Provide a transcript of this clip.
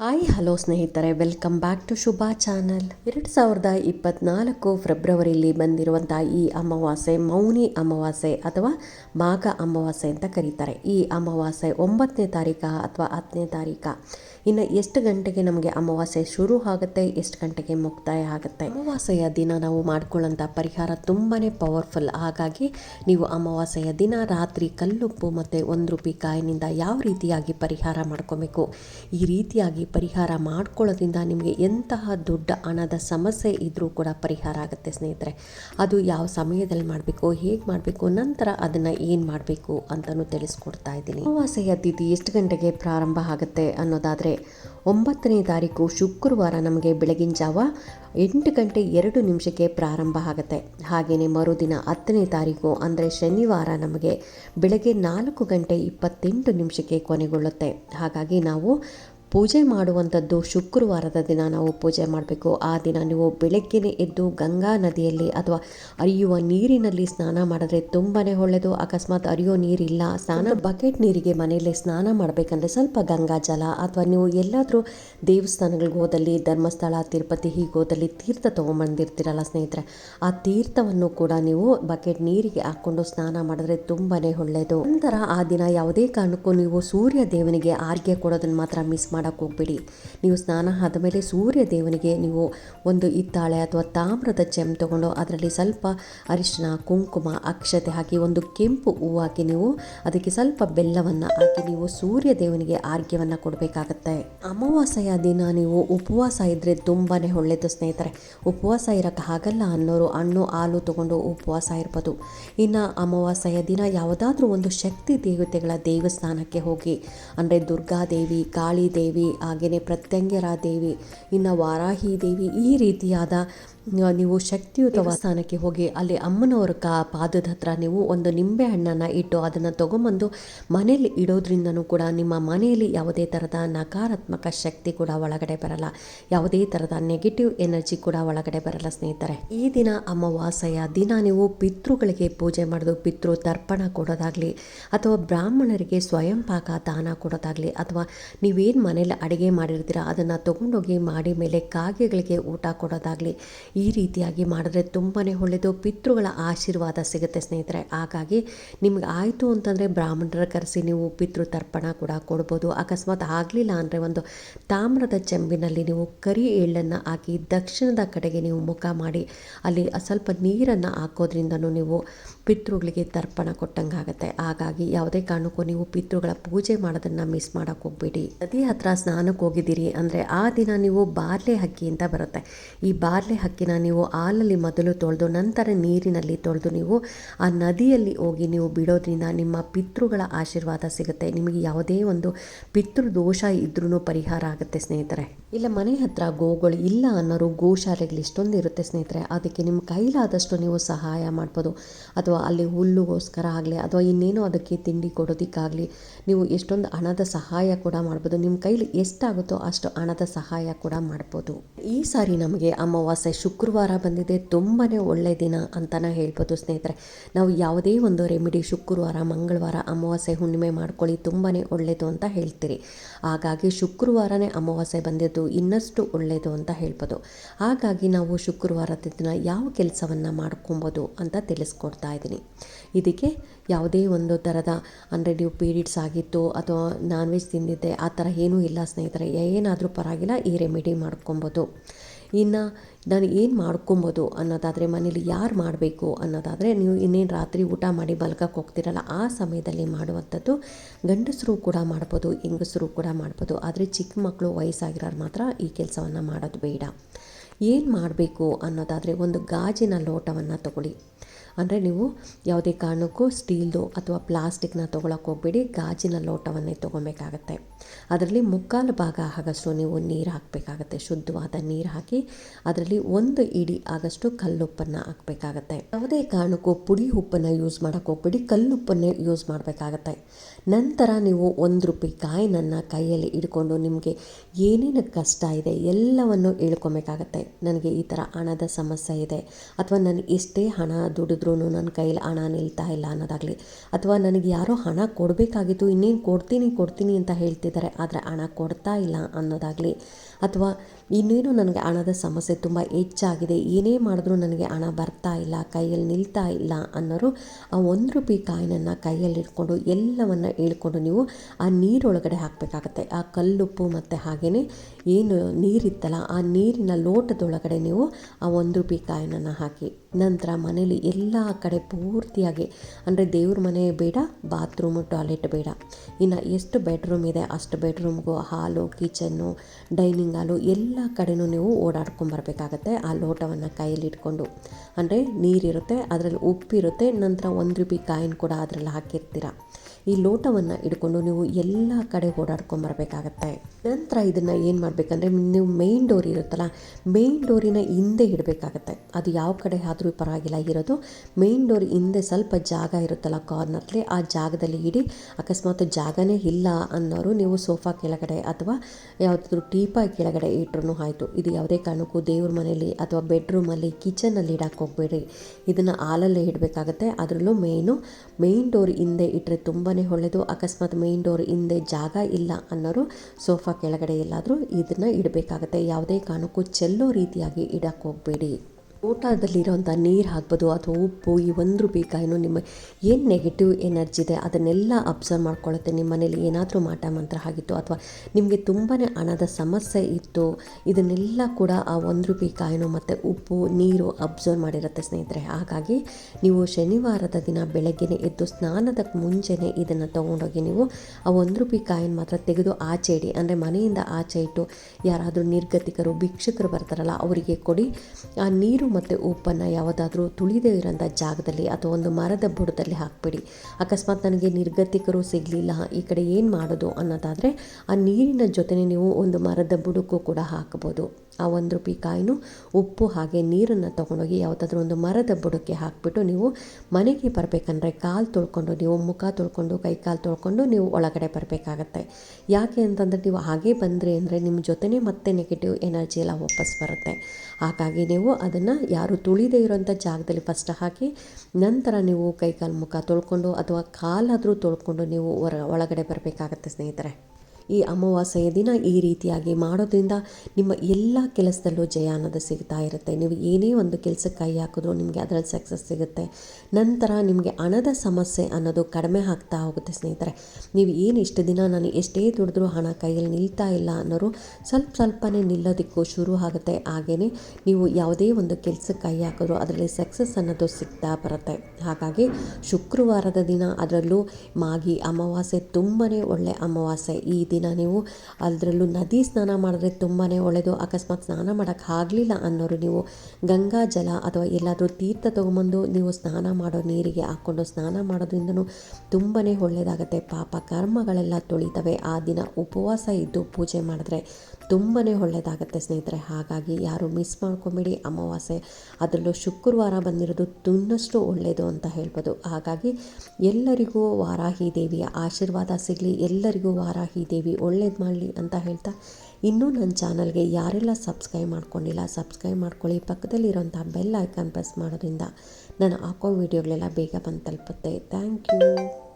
Hi, hello ಸ್ನೇಹಿತರೆ. Welcome back to Shubha channel. ಎರಡು ಸಾವಿರದ ಇಪ್ಪತ್ನಾಲ್ಕು ಫೆಬ್ರವರಿಯಲ್ಲಿ ಬಂದಿರುವಂಥ ಈ ಅಮಾವಾಸ್ಯೆ ಮೌನಿ ಅಮಾವಾಸ್ಯೆ ಅಥವಾ ಮಾಘ ಅಮಾವಾಸ್ಯೆ ಅಂತ ಕರೀತಾರೆ. ಈ ಅಮಾವಾಸ್ಯೆ ಒಂಬತ್ತನೇ ತಾರೀಕ ಅಥವಾ ಹತ್ತನೇ ತಾರೀಕ. ಇನ್ನು ಎಷ್ಟು ಗಂಟೆಗೆ ನಮಗೆ ಅಮಾವಾಸ್ಯೆ ಶುರು ಆಗುತ್ತೆ, ಎಷ್ಟು ಗಂಟೆಗೆ ಮುಕ್ತಾಯ ಆಗುತ್ತೆ? ಅಮಾವಾಸ್ಯೆಯ ದಿನ ನಾವು ಮಾಡ್ಕೊಳ್ಳೋಂಥ ಪರಿಹಾರ ತುಂಬಾ ಪವರ್ಫುಲ್ ಹಾಗಾಗಿ ನೀವು ಅಮಾವಾಸ್ಯೆಯ ದಿನ ರಾತ್ರಿ ಕಲ್ಲುಪ್ಪು ಮತ್ತು ಒಂದು ರೂಪಾಯಿ ಕಾಯಿನಿಂದ ಯಾವ ರೀತಿಯಾಗಿ ಪರಿಹಾರ ಮಾಡ್ಕೋಬೇಕು? ಈ ರೀತಿಯಾಗಿ ಪರಿಹಾರ ಮಾಡ್ಕೊಳ್ಳೋದ್ರಿಂದ ನಿಮಗೆ ಎಂತಹ ದೊಡ್ಡ ಹಣದ ಸಮಸ್ಯೆ ಇದ್ದರೂ ಕೂಡ ಪರಿಹಾರ ಆಗುತ್ತೆ ಸ್ನೇಹಿತರೆ. ಅದು ಯಾವ ಸಮಯದಲ್ಲಿ ಮಾಡಬೇಕು, ಹೇಗೆ ಮಾಡಬೇಕು, ನಂತರ ಅದನ್ನು ಏನು ಮಾಡಬೇಕು ಅಂತಲೂ ತಿಳಿಸ್ಕೊಡ್ತಾ ಇದ್ದೀನಿ. ಅಮಾವಾಸ್ಯೆಯ ತಿಥಿ ಎಷ್ಟು ಗಂಟೆಗೆ ಪ್ರಾರಂಭ ಆಗುತ್ತೆ ಅನ್ನೋದಾದರೆ ಒಂಬತ್ತನೇ ತಾರೀಕು ಶುಕ್ರವಾರ ನಮಗೆ ಬೆಳಗಿನ ಜಾವ ಎಂಟು ಗಂಟೆ ಎರಡು ನಿಮಿಷಕ್ಕೆ ಪ್ರಾರಂಭ ಆಗುತ್ತೆ. ಹಾಗೆಯೇ ಮರುದಿನ ಹತ್ತನೇ ತಾರೀಕು ಅಂದರೆ ಶನಿವಾರ ನಮಗೆ ಬೆಳಗ್ಗೆ ನಾಲ್ಕು ಗಂಟೆ ಇಪ್ಪತ್ತೆಂಟು ನಿಮಿಷಕ್ಕೆ ಕೊನೆಗೊಳ್ಳುತ್ತೆ. ಹಾಗಾಗಿ ನಾವು ಪೂಜೆ ಮಾಡುವಂಥದ್ದು ಶುಕ್ರವಾರದ ದಿನ ನಾವು ಪೂಜೆ ಮಾಡಬೇಕು. ಆ ದಿನ ನೀವು ಬೆಳಗ್ಗೆನೇ ಎದ್ದು ಗಂಗಾ ನದಿಯಲ್ಲಿ ಅಥವಾ ಅರಿಯುವ ನೀರಿನಲ್ಲಿ ಸ್ನಾನ ಮಾಡಿದ್ರೆ ತುಂಬಾ ಒಳ್ಳೆಯದು. ಅಕಸ್ಮಾತ್ ಅರಿಯೋ ನೀರಿಲ್ಲ. ಸ್ನಾನ ಬಕೆಟ್ ನೀರಿಗೆ ಮನೆಯಲ್ಲೇ ಸ್ನಾನ ಮಾಡಬೇಕಂದ್ರೆ ಸ್ವಲ್ಪ ಗಂಗಾ ಜಲ ಅಥವಾ ನೀವು ಎಲ್ಲಾದರೂ ದೇವಸ್ಥಾನಗಳಿಗೆ ಹೋದಲ್ಲಿ ಧರ್ಮಸ್ಥಳ ತಿರುಪತಿ ಹೀಗೆ ಹೋದಲ್ಲಿ ತೀರ್ಥ ತೊಗೊಂಬಂದಿರ್ತೀರಲ್ಲ ಸ್ನೇಹಿತರೆ ಆ ತೀರ್ಥವನ್ನು ಕೂಡ ನೀವು ಬಕೆಟ್ ನೀರಿಗೆ ಹಾಕ್ಕೊಂಡು ಸ್ನಾನ ಮಾಡಿದ್ರೆ ತುಂಬಾ ಒಳ್ಳೆಯದು. ನಂತರ ಆ ದಿನ ಯಾವುದೇ ಕಾರಣಕ್ಕೂ ನೀವು ಸೂರ್ಯ ದೇವನಿಗೆ ಆರ್ಗೆ ಕೊಡೋದನ್ನು ಮಾತ್ರ ಮಿಸ್ ಮಾಡೋಕ್ಕೆ ಹೋಗ್ಬೇಡಿ. ನೀವು ಸ್ನಾನ ಆದಮೇಲೆ ಸೂರ್ಯ ದೇವನಿಗೆ ನೀವು ಒಂದು ಇತ್ತಾಳೆ ಅಥವಾ ತಾಮ್ರದ ಚೆಮ್ ತಗೊಂಡು ಅದರಲ್ಲಿ ಸ್ವಲ್ಪ ಅರಿಶಿನ ಕುಂಕುಮ, ಅಕ್ಷತೆ ಹಾಕಿ ಒಂದು ಕೆಂಪು ಹೂವು ಹಾಕಿ ನೀವು ಅದಕ್ಕೆ ಸ್ವಲ್ಪ ಬೆಲ್ಲವನ್ನು ಹಾಕಿ ನೀವು ಸೂರ್ಯ ದೇವನಿಗೆ ಆರ್ಗ್ಯವನ್ನು ಕೊಡಬೇಕಾಗತ್ತೆ. ಅಮಾವಾಸ್ಯೆಯ ದಿನ ನೀವು ಉಪವಾಸ ಇದ್ದರೆ ತುಂಬಾ ಒಳ್ಳೆಯದು ಸ್ನೇಹಿತರೆ. ಉಪವಾಸ ಇರೋಕ್ಕೆ ಆಗಲ್ಲ ಅನ್ನೋರು ಹಣ್ಣು, ಹಾಲು ತಗೊಂಡು ಉಪವಾಸ ಇರ್ಬೋದು. ಇನ್ನು ಅಮಾವಾಸ್ಯೆಯ ದಿನ ಯಾವುದಾದ್ರೂ ಒಂದು ಶಕ್ತಿ ದೇವತೆಗಳ ದೇವಸ್ಥಾನಕ್ಕೆ ಹೋಗಿ, ಅಂದರೆ ದುರ್ಗಾದೇವಿ ಕಾಳಿ ದೇವಿ ಹಾಗೆಯೇ ಪ್ರತ್ಯಂಗರ ದೇವಿ ಇನ್ನು ವಾರಾಹಿ ದೇವಿ ಈ ರೀತಿಯಾದ ನೀವು ಶಕ್ತಿಯುತ ಸ್ಥಾನಕ್ಕೆ ಹೋಗಿ ಅಲ್ಲಿ ಅಮ್ಮನವರ ಕಾ ಪಾದದ ಹತ್ರ ನೀವು ಒಂದು ನಿಂಬೆ ಹಣ್ಣನ್ನು ಇಟ್ಟು ಅದನ್ನು ತೊಗೊಂಬಂದು ಮನೆಯಲ್ಲಿ ಇಡೋದ್ರಿಂದನೂ ಕೂಡ ನಿಮ್ಮ ಮನೆಯಲ್ಲಿ ಯಾವುದೇ ಥರದ ನಕಾರಾತ್ಮಕ ಶಕ್ತಿ ಕೂಡ ಒಳಗಡೆ ಬರಲ್ಲ. ಯಾವುದೇ ಥರದ ನೆಗೆಟಿವ್ ಎನರ್ಜಿ ಕೂಡ ಒಳಗಡೆ ಬರಲ್ಲ ಸ್ನೇಹಿತರೆ. ಈ ದಿನ ಅಮಾವಾಸ್ಯೆಯ ದಿನ ನೀವು ಪಿತೃಗಳಿಗೆ ಪೂಜೆ ಮಾಡೋದು ಪಿತೃ ತರ್ಪಣ ಕೊಡೋದಾಗಲಿ ಅಥವಾ ಬ್ರಾಹ್ಮಣರಿಗೆ ಸ್ವಯಂ ಪಾಕ ದಾನ ಕೊಡೋದಾಗಲಿ ಅಥವಾ ನೀವೇನು ಮನೇಲಿ ಅಡುಗೆ ಮಾಡಿರ್ತೀರ ಅದನ್ನು ತೊಗೊಂಡೋಗಿ ಮಾಡಿ ಮೇಲೆ ಕಾಗೆಗಳಿಗೆ ಊಟ ಕೊಡೋದಾಗಲಿ ಈ ರೀತಿಯಾಗಿ ಮಾಡಿದ್ರೆ ತುಂಬಾ ಒಳ್ಳೆಯದು ಪಿತೃಗಳ ಆಶೀರ್ವಾದ ಸಿಗುತ್ತೆ ಸ್ನೇಹಿತರೆ. ಹಾಗಾಗಿ ನಿಮ್ಗೆ ಆಯಿತು ಅಂತಂದರೆ ಬ್ರಾಹ್ಮಣರ ಕರೆಸಿ ನೀವು ಪಿತೃ ತರ್ಪಣ ಕೂಡ ಕೊಡ್ಬೋದು. ಅಕಸ್ಮಾತ್ ಆಗಲಿಲ್ಲ ಅಂದರೆ ಒಂದು ತಾಮ್ರದ ಚೆಂಬಿನಲ್ಲಿ ನೀವು ಕರಿ ಎಳ್ಳನ್ನು ಹಾಕಿ ದಕ್ಷಿಣದ ಕಡೆಗೆ ನೀವು ಮುಖ ಮಾಡಿ, ಅಲ್ಲಿ ಸ್ವಲ್ಪ ನೀರನ್ನು ಹಾಕೋದ್ರಿಂದನೂ ನೀವು ಪಿತೃಗಳಿಗೆ ತರ್ಪಣ ಕೊಟ್ಟಂಗಾಗತ್ತೆ. ಹಾಗಾಗಿ ಯಾವುದೇ ಕಾರಣಕ್ಕೂ ನೀವು ಪಿತೃಗಳ ಪೂಜೆ ಮಾಡೋದನ್ನು ಮಿಸ್ ಮಾಡೋಕ್ಕೆ ಹೋಗ್ಬೇಡಿ. ನದಿ ಹತ್ರ ಸ್ನಾನಕ್ಕೆ ಹೋಗಿದ್ದೀರಿ ಅಂದರೆ ಆ ದಿನ ನೀವು ಬಾರ್ಲೆ ಹಕ್ಕಿ ಅಂತ ಬರುತ್ತೆ. ಈ ಬಾರ್ಲೆ ನೀವು ಹಾಲಲ್ಲಿ ಮೊದಲು ತೊಳೆದು, ನಂತರ ನೀರಿನಲ್ಲಿ ತೊಳೆದು ನೀವು ಆ ನದಿಯಲ್ಲಿ ಹೋಗಿ ನೀವು ಬಿಡೋದ್ರಿಂದ ನಿಮ್ಮ ಪಿತೃಗಳ ಆಶೀರ್ವಾದ ಸಿಗುತ್ತೆ. ನಿಮಗೆ ಯಾವುದೇ ಒಂದು ಪಿತೃ ದೋಷ ಇದ್ರೂ ಪರಿಹಾರ ಆಗುತ್ತೆ ಸ್ನೇಹಿತರೆ. ಇಲ್ಲ, ಮನೆ ಹತ್ರ ಗೋಗಳು ಇಲ್ಲ ಅನ್ನೋರು ಗೋಶಾಲೆಗಳು ಇಷ್ಟೊಂದು ಇರುತ್ತೆ ಸ್ನೇಹಿತರೆ. ಅದಕ್ಕೆ ನಿಮ್ಮ ಕೈಲಾದಷ್ಟು ನೀವು ಸಹಾಯ ಮಾಡ್ಬೋದು. ಅಥವಾ ಅಲ್ಲಿ ಹುಲ್ಲುಗೋಸ್ಕರ ಆಗಲಿ, ಅಥವಾ ಇನ್ನೇನೋ ಅದಕ್ಕೆ ತಿಂಡಿ ಕೊಡೋದಕ್ಕಾಗಲಿ, ನೀವು ಎಷ್ಟೊಂದು ಹಣದ ಸಹಾಯ ಕೂಡ ಮಾಡ್ಬೋದು. ನಿಮ್ಮ ಕೈಲಿ ಎಷ್ಟಾಗುತ್ತೋ ಅಷ್ಟು ಹಣದ ಸಹಾಯ ಕೂಡ ಮಾಡ್ಬೋದು. ಈ ಸಾರಿ ನಮಗೆ ಅಮಾವಾಸ್ಯೆ ಶುಕ್ರವಾರ ಬಂದಿದೆ ತುಂಬಾ ಒಳ್ಳೆಯ ದಿನ ಅಂತಲೇ ಹೇಳ್ಬೋದು ಸ್ನೇಹಿತರೆ. ನಾವು ಯಾವುದೇ ಒಂದು ರೆಮಿಡಿ ಶುಕ್ರವಾರ, ಮಂಗಳವಾರ, ಅಮಾವಾಸ್ಯೆ ಹುಣ್ಣಿಮೆ ಮಾಡ್ಕೊಳ್ಳಿ ತುಂಬಾ ಒಳ್ಳೆಯದು ಅಂತ ಹೇಳ್ತೀರಿ. ಹಾಗಾಗಿ ಶುಕ್ರವಾರನೇ ಅಮಾವಾಸ್ಯೆ ಬಂದಿದ್ದು ಇನ್ನಷ್ಟು ಒಳ್ಳೆಯದು ಅಂತ ಹೇಳ್ಬೋದು. ಹಾಗಾಗಿ ನಾವು ಶುಕ್ರವಾರದ ದಿನ ಯಾವ ಕೆಲಸವನ್ನು ಮಾಡ್ಕೊಬೋದು ಅಂತ ತಿಳಿಸ್ಕೊಡ್ತಾ ಇದ್ದೀನಿ. ಇದಕ್ಕೆ ಯಾವುದೇ ಒಂದು ಥರದ ಅಂದರೆ ನೀವು ಪೀರಿಯಡ್ಸ್ ಆಗಿತ್ತು ಅಥವಾ ನಾನ್ ವೆಜ್ ತಿಂದಿದ್ದೆ, ಆ ಥರ ಏನೂ ಇಲ್ಲ ಸ್ನೇಹಿತರೆ. ಏನಾದರೂ ಪರವಾಗಿಲ್ಲ, ಈ ರೆಮಿಡಿ ಮಾಡ್ಕೊಬೋದು. ಇನ್ನು ನಾನು ಏನು ಮಾಡ್ಕೊಬೋದು ಅನ್ನೋದಾದರೆ ಮನೇಲಿ ಯಾರು ಮಾಡಬೇಕು ಅನ್ನೋದಾದರೆ ನೀವು ಇನ್ನೇನು ರಾತ್ರಿ ಊಟ ಮಾಡಿ ಬಲ್ಕಕ್ಕೆ ಹೋಗ್ತಿರಲ್ಲ ಆ ಸಮಯದಲ್ಲಿ ಮಾಡುವಂಥದ್ದು ಗಂಡಸರು ಕೂಡ ಮಾಡ್ಬೋದು, ಹೆಂಗಸರು ಕೂಡ ಮಾಡ್ಬೋದು. ಆದರೆ ಚಿಕ್ಕ ಮಕ್ಕಳು ವಯಸ್ಸಾಗಿರೋರು ಮಾತ್ರ ಈ ಕೆಲಸವನ್ನು ಮಾಡೋದು ಬೇಡ. ಏನು ಮಾಡಬೇಕು ಅನ್ನೋದಾದರೆ ಒಂದು ಗಾಜಿನ ಲೋಟವನ್ನು ತಗೊಳ್ಳಿ. ಅಂದರೆ ನೀವು ಯಾವುದೇ ಕಾರಣಕ್ಕೂ ಸ್ಟೀಲ್ದು ಅಥವಾ ಪ್ಲಾಸ್ಟಿಕ್ನ ತೊಗೊಳಕ್ಕೆ ಹೋಗಬೇಡಿ, ಗಾಜಿನ ಲೋಟವನ್ನೇ ತೊಗೊಬೇಕಾಗತ್ತೆ ಅದರಲ್ಲಿ ಮುಕ್ಕಾಲು ಭಾಗ ಆಗಷ್ಟು ನೀವು ನೀರು ಹಾಕಬೇಕಾಗತ್ತೆ, ಶುದ್ಧವಾದ ನೀರು ಹಾಕಿ ಅದರಲ್ಲಿ ಒಂದು ಇಡಿ ಆಗಷ್ಟು ಕಲ್ಲುಪ್ಪನ್ನು ಹಾಕಬೇಕಾಗತ್ತೆ. ಯಾವುದೇ ಕಾರಣಕ್ಕೂ ಪುಡಿ ಉಪ್ಪನ್ನು ಯೂಸ್ ಮಾಡೋಕ್ಕೆ ಹೋಗ್ಬೇಡಿ, ಕಲ್ಲುಪ್ಪನ್ನೇ ಯೂಸ್ ಮಾಡಬೇಕಾಗತ್ತೆ. ನಂತರ ನೀವು ಒಂದು ರೂಪಾಯಿ ಕಾಯಿನನ್ನು ಕೈಯಲ್ಲಿ ಇಟ್ಕೊಂಡು ನಿಮಗೆ ಏನೇನು ಕಷ್ಟ ಇದೆ ಎಲ್ಲವನ್ನು ಹೇಳ್ಕೊಬೇಕಾಗತ್ತೆ. ನನಗೆ ಈ ಥರ ಹಣದ ಸಮಸ್ಯೆ ಇದೆ, ಅಥವಾ ನಾನು ಎಷ್ಟೇ ಹಣ ದುಡಿದ್ರೂ ಮಾಡಿದ್ರೂ ನನ್ನ ಕೈಯಲ್ಲಿ ಹಣ ನಿಲ್ತಾ ಇಲ್ಲ ಅನ್ನೋದಾಗಲಿ. ಅಥವಾ ನನಗೆ ಯಾರೋ ಹಣ ಕೊಡಬೇಕಾಗಿತ್ತು, ಇನ್ನೇನು ಕೊಡ್ತೀನಿ ಕೊಡ್ತೀನಿ ಅಂತ ಹೇಳ್ತಿದ್ದಾರೆ, ಆದರೆ ಹಣ ಕೊಡ್ತಾ ಇಲ್ಲ ಅನ್ನೋದಾಗಲಿ. ಅಥವಾ ಇನ್ನೇನು ನನಗೆ ಹಣದ ಸಮಸ್ಯೆ ತುಂಬ ಹೆಚ್ಚಾಗಿದೆ, ಏನೇ ಮಾಡಿದ್ರೂ ನನಗೆ ಹಣ ಬರ್ತಾ ಇಲ್ಲ, ಕೈಯಲ್ಲಿ ನಿಲ್ತಾ ಇಲ್ಲ ಅನ್ನೋರು ಆ ಒಂದು ರೂಪಾಯಿ ಕಾಯಿನನ್ನು ಕೈಯಲ್ಲಿ ಇಟ್ಕೊಂಡು ಎಲ್ಲವನ್ನು ಹೇಳ್ಕೊಂಡು ನೀವು ಆ ನೀರೊಳಗಡೆ ಹಾಕಬೇಕಾಗತ್ತೆ. ಆ ಕಲ್ಲುಪ್ಪು ಮತ್ತು ಹಾಗೆಯೇ ಏನು ನೀರಿತ್ತಲ್ಲ, ಆ ನೀರಿನ ಲೋಟದೊಳಗಡೆ ನೀವು ಆ ಒಂದು ರೂಪಾಯಿ ಕಾಯಿನನ್ನು ಹಾಕಿ, ನಂತರ ಮನೇಲಿ ಎಲ್ಲ ಕಡೆ ಪೂರ್ತಿಯಾಗಿ, ಅಂದರೆ ದೇವ್ರ ಮನೆ ಬೇಡ, ಬಾತ್ರೂಮು, ಟಾಯ್ಲೆಟ್ ಬೇಡ. ಇನ್ನು ಎಷ್ಟು ಬೆಡ್ರೂಮ್ ಇದೆ, ಅಷ್ಟು ಬೆಡ್ರೂಮ್ಗೂ ಹಾಲು, ಕಿಚನ್ನು, ಡೈನಿಂಗ್ ಹಾಲು ಎಲ್ಲ ಕಡೆನೂ ನೀವು ಓಡಾಡ್ಕೊಂಬರ್ಬೇಕಾಗತ್ತೆ ಆ ಲೋಟವನ್ನು ಕೈಯಲ್ಲಿ ಇಟ್ಕೊಂಡು. ಅಂದರೆ ನೀರಿರುತ್ತೆ, ಅದರಲ್ಲಿ ಉಪ್ಪಿರುತ್ತೆ, ನಂತರ ಒಂದು ರೂಪಾಯಿ ಕಾಯಿನ್ ಕೂಡ ಅದರಲ್ಲಿ ಹಾಕಿರ್ತೀರ. ಈ ಲೋಟವನ್ನು ಇಟ್ಕೊಂಡು ನೀವು ಎಲ್ಲ ಕಡೆ ಓಡಾಡ್ಕೊಂಬರ್ಬೇಕಾಗತ್ತೆ ನಂತರ ಇದನ್ನು ಏನು ಮಾಡಬೇಕಂದ್ರೆ ನೀವು ಮೇನ್ ಡೋರ್ ಇರುತ್ತಲ್ಲ ಮೇನ್ ಡೋರಿನ ಹಿಂದೆ ಇಡಬೇಕಾಗತ್ತೆ. ಅದು ಯಾವ ಕಡೆ ಆದರೂ ಪರವಾಗಿಲ್ಲ, ಇರೋದು ಮೇನ್ ಡೋರ್ ಹಿಂದೆ ಸ್ವಲ್ಪ ಜಾಗ ಇರುತ್ತಲ್ಲ ಕಾರ್ನರ್ಲಿ ಆ ಜಾಗದಲ್ಲಿ ಇಡಿ, ಅಕಸ್ಮಾತ್ ಜಾಗನೇ ಇಲ್ಲ ಅನ್ನೋರು ನೀವು ಸೋಫಾ ಕೆಳಗಡೆ ಅಥವಾ ಯಾವುದಾದ್ರೂ ಟೀಪಾಯ್ ಕೆಳಗಡೆ ಇಟ್ರೂ ಆಯಿತು. ಇದು ಯಾವುದೇ ಕಾರಣಕ್ಕೂ ದೇವ್ರ ಮನೆಯಲ್ಲಿ ಅಥವಾ ಬೆಡ್ರೂಮಲ್ಲಿ ಕಿಚನಲ್ಲಿ ಇಡಕ್ಕೆ ಹೋಗಬೇಡಿ. ಇದನ್ನು ಹಾಲಲ್ಲೇ ಇಡಬೇಕಾಗತ್ತೆ. ಅದರಲ್ಲೂ ಮೇನು ಮೇನ್ ಡೋರ್ ಹಿಂದೆ ಇಟ್ಟರೆ ತುಂಬಾ ಒಳ್ಳೆಯದು ಅಕಸ್ಮಾತ್ ಮೇನ್ ಡೋರ್ ಹಿಂದೆ ಜಾಗ ಇಲ್ಲ ಅನ್ನೋರು ಸೋಫಾ ಕೆಳಗಡೆ ಎಲ್ಲಾದರೂ ಇದನ್ನು ಇಡಬೇಕಾಗತ್ತೆ. ಯಾವುದೇ ಕಾರಣಕ್ಕೂ ಚೆಲ್ಲೋ ರೀತಿಯಾಗಿ ಇಡಕ್ಕೆ ಹೋಗಬೇಡಿ. ಊಟದಲ್ಲಿರೋಂಥ ನೀರು ಹಾಕ್ಬೋದು ಅಥವಾ ಉಪ್ಪು, ಈ ಒಂದು ರೂಪಾಯಿ ಕಾಯಿನೂ ನಿಮ್ಮ ಏನು ನೆಗೆಟಿವ್ ಎನರ್ಜಿ ಇದೆ ಅದನ್ನೆಲ್ಲ ಅಬ್ಸರ್ವ್ ಮಾಡ್ಕೊಳ್ಳುತ್ತೆ. ನಿಮ್ಮ ಮನೇಲಿ ಏನಾದರೂ ಮಾಟ ಮಂತ್ರ ಆಗಿತ್ತು ಅಥವಾ ನಿಮಗೆ ತುಂಬಾ ಹಣದ ಸಮಸ್ಯೆ ಇತ್ತು, ಇದನ್ನೆಲ್ಲ ಕೂಡ ಆ ಒಂದು ರೂಪಾಯಿ ಕಾಯಿನು ಮತ್ತು ಉಪ್ಪು, ನೀರು ಅಬ್ಸರ್ವ್ ಮಾಡಿರುತ್ತೆ ಸ್ನೇಹಿತರೆ. ಹಾಗಾಗಿ ನೀವು ಶನಿವಾರದ ದಿನ ಬೆಳಗ್ಗೆನೆ ಎದ್ದು ಸ್ನಾನದ ಮುಂಚೆನೇ ಇದನ್ನು ತೊಗೊಂಡೋಗಿ ನೀವು ಆ ಒಂದು ರೂಪಾಯಿ ಕಾಯಿನ ಮಾತ್ರ ತೆಗೆದು ಆಚೆ ಇಡಿ. ಅಂದರೆ ಮನೆಯಿಂದ ಆಚೆ ಇಟ್ಟು ಯಾರಾದರೂ ನಿರ್ಗತಿಕರು, ಭಿಕ್ಷುಕರು ಬರ್ತಾರಲ್ಲ, ಅವರಿಗೆ ಕೊಡಿ. ಆ ನೀರು ಮತ್ತು ಉಪ್ಪನ್ನು ಯಾವುದಾದ್ರೂ ತುಳಿದೇ ಇರೋಂಥ ಜಾಗದಲ್ಲಿ ಅಥವಾ ಒಂದು ಮರದ ಬುಡದಲ್ಲಿ ಹಾಕ್ಬಿಡಿ. ಅಕಸ್ಮಾತ್ ನನಗೆ ನಿರ್ಗತಿಕರು ಸಿಗಲಿಲ್ಲ, ಈ ಕಡೆ ಏನು ಮಾಡೋದು ಅನ್ನೋದಾದರೆ ಆ ನೀರಿನ ಜೊತೆನೇ ನೀವು ಒಂದು ಮರದ ಬುಡಕ್ಕೂ ಕೂಡ ಹಾಕ್ಬೋದು. ಆ ಒಂದು ರೂಪಾಯಿ ಕಾಯಿನು ಉಪ್ಪು ಹಾಗೆ ನೀರನ್ನು ತೊಗೊಂಡೋಗಿ ಯಾವುದಾದ್ರೂ ಒಂದು ಮರದ ಬುಡಕ್ಕೆ ಹಾಕಿಬಿಟ್ಟು ನೀವು ಮನೆಗೆ ಬರಬೇಕಂದ್ರೆ ಕಾಲು ತೊಳ್ಕೊಂಡು, ನೀವು ಮುಖ ತೊಳ್ಕೊಂಡು, ಕೈ ಕಾಲು ತೊಳ್ಕೊಂಡು ನೀವು ಒಳಗಡೆ ಬರಬೇಕಾಗತ್ತೆ. ಯಾಕೆ ಅಂತಂದರೆ ನೀವು ಹಾಗೆ ಬಂದರೆ ಅಂದರೆ ನಿಮ್ಮ ಜೊತೆನೇ ಮತ್ತೆ ನೆಗೆಟಿವ್ ಎನರ್ಜಿ ಎಲ್ಲ ವಾಪಸ್ ಬರುತ್ತೆ. ಹಾಗಾಗಿ ನೀವು ಅದನ್ನು ಯಾರು ತುಳಿದೇ ಇರೋಂಥ ಜಾಗದಲ್ಲಿ ಫಸ್ಟ್ ಹಾಕಿ ನಂತರ ನೀವು ಕೈ ಕಾಲು ಮುಖ ತೊಳ್ಕೊಂಡು ಅಥವಾ ಕಾಲಾದರೂ ತೊಳ್ಕೊಂಡು ನೀವು ಹೊರ ಒಳಗಡೆ ಬರಬೇಕಾಗತ್ತೆ ಸ್ನೇಹಿತರೆ. ಈ ಅಮಾವಾಸ್ಯೆಯ ದಿನ ಈ ರೀತಿಯಾಗಿ ಮಾಡೋದ್ರಿಂದ ನಿಮ್ಮ ಎಲ್ಲ ಕೆಲಸದಲ್ಲೂ ಜಯ ಅನ್ನೋದು ಸಿಗ್ತಾ ಇರುತ್ತೆ. ನೀವು ಏನೇ ಒಂದು ಕೆಲಸಕ್ಕೆ ಕೈ ಹಾಕಿದ್ರೂ ನಿಮಗೆ ಅದರಲ್ಲಿ ಸಕ್ಸಸ್ ಸಿಗುತ್ತೆ. ನಂತರ ನಿಮಗೆ ಹಣದ ಸಮಸ್ಯೆ ಅನ್ನೋದು ಕಡಿಮೆ ಆಗ್ತಾ ಹೋಗುತ್ತೆ ಸ್ನೇಹಿತರೆ. ನೀವು ಏನು ಇಷ್ಟು ದಿನ ನಾನು ಎಷ್ಟೇ ದುಡಿದ್ರೂ ಹಣ ಕೈಯಲ್ಲಿ ನಿಲ್ತಾ ಇಲ್ಲ ಅನ್ನೋರು ಸ್ವಲ್ಪ ಸ್ವಲ್ಪನೇ ನಿಲ್ಲೋದಕ್ಕೂ ಶುರು ಆಗುತ್ತೆ. ಹಾಗೆಯೇ ನೀವು ಯಾವುದೇ ಒಂದು ಕೆಲಸಕ್ಕೆ ಕೈ ಹಾಕಿದ್ರೂ ಅದರಲ್ಲಿ ಸಕ್ಸಸ್ ಅನ್ನೋದು ಸಿಗ್ತಾ ಬರುತ್ತೆ. ಹಾಗಾಗಿ ಶುಕ್ರವಾರದ ದಿನ ಅದರಲ್ಲೂ ಮಾಗಿ ಅಮಾವಾಸ್ಯೆ ತುಂಬಾ ಒಳ್ಳೆ ಅಮಾವಾಸ್ಯೆ. ಈ ದಿನ ನೀವು ಅದರಲ್ಲೂ ನದಿ ಸ್ನಾನ ಮಾಡಿದ್ರೆ ತುಂಬಾ ಒಳ್ಳೆಯದು ಅಕಸ್ಮಾತ್ ಸ್ನಾನ ಮಾಡೋಕ್ಕೆ ಆಗಲಿಲ್ಲ ಅನ್ನೋರು ನೀವು ಗಂಗಾ ಜಲ ಅಥವಾ ಎಲ್ಲಾದರೂ ತೀರ್ಥ ತೊಗೊಂಬಂದು ನೀವು ಸ್ನಾನ ಮಾಡೋ ನೀರಿಗೆ ಹಾಕ್ಕೊಂಡು ಸ್ನಾನ ಮಾಡೋದ್ರಿಂದನೂ ತುಂಬಾ ಒಳ್ಳೆಯದಾಗುತ್ತೆ ಪಾಪ ಕರ್ಮಗಳೆಲ್ಲ ತೊಳಿತವೆ. ಆ ದಿನ ಉಪವಾಸ ಇದ್ದು ಪೂಜೆ ಮಾಡಿದ್ರೆ ತುಂಬಾ ಒಳ್ಳೆಯದಾಗತ್ತೆ ಸ್ನೇಹಿತರೆ. ಹಾಗಾಗಿ ಯಾರು ಮಿಸ್ ಮಾಡ್ಕೊಬೇಡಿ. ಅಮಾವಾಸ್ಯೆ ಅದರಲ್ಲೂ ಶುಕ್ರವಾರ ಬಂದಿರೋದು ತುಂಬಷ್ಟು ಒಳ್ಳೆಯದು ಅಂತ ಹೇಳ್ಬೋದು. ಹಾಗಾಗಿ ಎಲ್ಲರಿಗೂ ವಾರಾಹಿ ದೇವಿಯ ಆಶೀರ್ವಾದ ಸಿಗಲಿ. ಎಲ್ಲರಿಗೂ ವಾರಾಹಿ ದೇವಿ ಒಳ್ಳೇದು ಮಾಡಲಿ ಅಂತ ಹೇಳ್ತಾ ಇನ್ನೂ ನನ್ನ ಚಾನಲ್ಗೆ ಯಾರೆಲ್ಲ ಸಬ್ಸ್ಕ್ರೈಬ್ ಮಾಡ್ಕೊಂಡಿಲ್ಲ, ಸಬ್ಸ್ಕ್ರೈಬ್ ಮಾಡ್ಕೊಳ್ಳಿ. ಪಕ್ಕದಲ್ಲಿರೋಂಥ ಬೆಲ್ ಐಕಾನ್ ಪ್ರೆಸ್ ಮಾಡೋದ್ರಿಂದ ನಾನು ಹಾಕೋ ವೀಡಿಯೋಗಳೆಲ್ಲ ಬೇಗ ಬಂದು ತಲುಪುತ್ತೆ. Thank you.